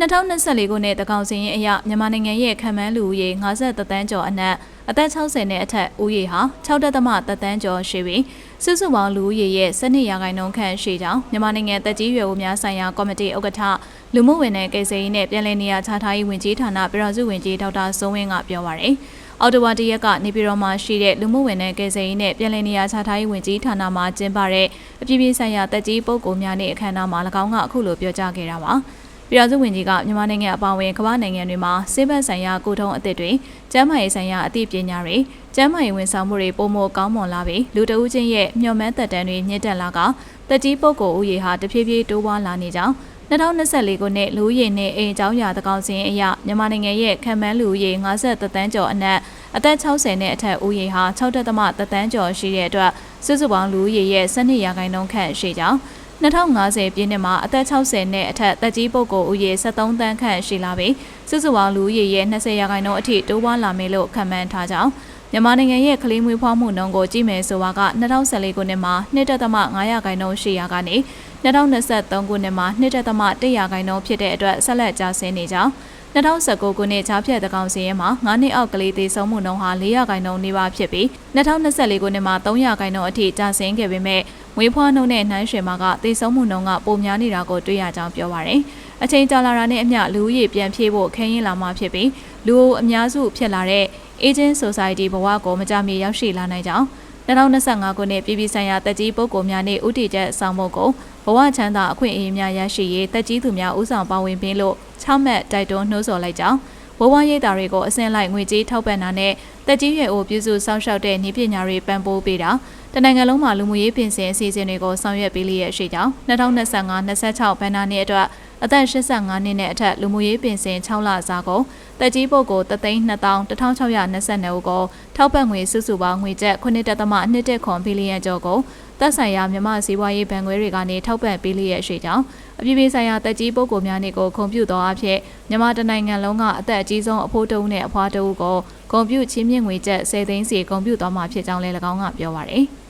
2024ခုနှစ်တကောင်စင်ရင်အရမြန်မာနိုင်ငံရဲ့ခံမှန်းလူဦးရေ53တန်းကျော်အနက်အသက်60နဲ့အထက်ဦးရေဟာ6တက်သမတန်းကျော်ရှိပြီးစုစုပေါင်းလူဦးရေရဲ့12ရာခိုင်နှုန်းခန့်ရှိကြောင်းမြန်မာနိုင်ငံတက်ကြီးရွယ်ဦးများဆိုင်ရာကော်မတီဥက္ကဋ္ဌလူမှုဝန်ထမ်းကိစ္စရေးနဲ့ပြည်내နေရာချထားရေးဝန်ကြီးဌာနပြည်တော်စုဝန်ကြီးဒေါက်တာစိုးဝင်းကပြောပါရယ်အော်တိုဝါတရက်ကနေပြည်တော်မှာရှိတဲ့လူမှုဝန်ထမ်းကိစ္စရေးနဲ့ပြည်내နေရာချထားရေးဝန်ကြီးဌာနမှကျင်းပတဲ့အပြည်ပြည်ဆိုင်ရာတက်ကြီးပုဂ္ဂိုလ်များနဲ့အခမ်းအနားမှာ၎င်းကအခုလိုပြောကြားခဲ့တာပါ ပြည်တော်စုဝန်ကြီးကမြန်မာနိုင်ငံအပါအဝင်ကမ္ဘာနိုင်ငံတွေမှာစေဘက်ဆိုင်ရာကိုထုံးအသစ်တွေကျန်းမာရေးဆိုင်ရာအသိပညာတွေကျန်းမာရေးဝန်ဆောင်မှုတွေပုံမကောင်းမွန်လာပြီးလူတဦးချင်းရဲ့မျှော်မှန်းသက်တမ်းတွေမြင့်တက်လာကတက်ကြီးပုဂ္ဂိုလ်ဦးရေဟာတဖြည်းဖြည်းတိုးပွားလာနေကြောင်း2024ခုနှစ်လူဦးရေနဲ့အိမ်အကြောင်းရာတကောင်စင်အရမြန်မာနိုင်ငံရဲ့ခံမှန်းလူဦးရေ53တန်းကျော်အနက်အသက်60နဲ့အထက်ဦးရေဟာ6.3တန်းကျော်ရှိတဲ့အတွက်စုစုပေါင်းလူဦးရေရဲ့12ရာခိုင်နှုန်းခန့်ရှိကြောင်း 2050ပြည့်နှစ်မှာအသက်60နဲ့အထက်သက်ကြီးပုဂ္ဂိုလ်ဦးရေ73တန်းခန့်ရှိလာပြီးစုစုပေါင်းလူဦးရေရဲ့20ရာခိုင်နှုန်းအထိတိုးပွားလာမယ်လို့ခန့်မှန်းထားကြောင်းမြန်မာနိုင်ငံရဲ့ကလေးမွေးဖွားမှုနှုန်းကိုကြည့်မယ်ဆိုပါက2014ခုနှစ်မှာ2.5ရာခိုင်နှုန်းရှိရာကနေ2023ခုနှစ်မှာ2.1ရာခိုင်နှုန်းဖြစ်တဲ့အတွက်ဆက်လက်ကျဆင်းနေကြောင်း2019ခုနှစ်ကြားဖြတ်တကောင်စီရဲမှာ9နှစ်အောက်ကလေးသေဆုံးမှုနှုန်းဟာ4ရာခိုင်နှုန်းနေပါဖြစ်ပြီး2024ခုနှစ်မှာ3ရာခိုင်နှုန်းအထိကျဆင်းခဲ့ပေမဲ့ မွေးဖွားနှုန်းနဲ့နှိုင်းယှဉ်မှာကသေဆုံးမှုနှုန်းကပိုများနေတာကိုတွေ့ရကြောင်းပြောပါရယ်အချိန်ကြာလာတာနဲ့အမျှလူဦးရေပြန်ဖြည့်ဖို့ခင်းရင်လာမှဖြစ်ပြီးလူအများစုဖြစ်လာတဲ့ Agent Society ဘဝကိုမကြမီရောက်ရှိလာနိုင်ကြောင်း2025ခုနှစ်ပြည်ပဆိုင်ရာတက်ကြီးပုဂ္ဂိုလ်များနှင့်ဥတီချက်ဆောင်မှုကိုဘဝချမ်းသာအခွင့်အရေးများရရှိရေးတက်ကြီးသူများဦးဆောင်ပါဝင်ပေးလို့6မှတ်တိုက်တွန်းနှိုးဆော်လိုက်ကြောင်းဘဝရိပ်တာတွေကိုအစင်လိုက်ငွေကြေးထောက်ပံ့တာနဲ့တက်ကြီးရွယ်အိုပြုစုစောင့်ရှောက်တဲ့နည်းပညာတွေပံ့ပိုးပေးတာ တနိုင်ငံလုံးမှာလူမှုရေးပင်စင်အစီအစဉ်တွေကိုဆောင်ရွက်ပေးလျက်ရှိကြောင်း2025-26ဘဏ္ဍာနှစ်အတွက်အသက်85နှစ်နဲ့အထက်လူမှုရေးပင်စင်6လစာကိုတက်ကြီးပုဂ္ဂိုလ်3,2622ဦးကိုထောက်ပံ့ငွေစုစုပေါင်းငွေကျပ်9.1ခွန်ဘီလီယံကျော်ကိုသက်ဆိုင်ရာမြန်မာစီးပွားရေးဘဏ်ခွဲတွေကနေထောက်ပံ့ပေးလျက်ရှိကြောင်းအပြည်ပြည်ဆိုင်ရာတက်ကြီးပုဂ္ဂိုလ်များနေ့ကိုဂုဏ်ပြုသောအဖြစ်မြန်မာတနိုင်ငံလုံးကအသက်အကြီးဆုံးအဖိုးတဦးနဲ့အဖွားတဦးကိုဂုဏ်ပြုချင်းမြင့်ငွေကျပ်10သိန်းစီဂုဏ်ပြုသွားမှာဖြစ်ကြောင်းလည်း၎င်းကပြောပါရယ်။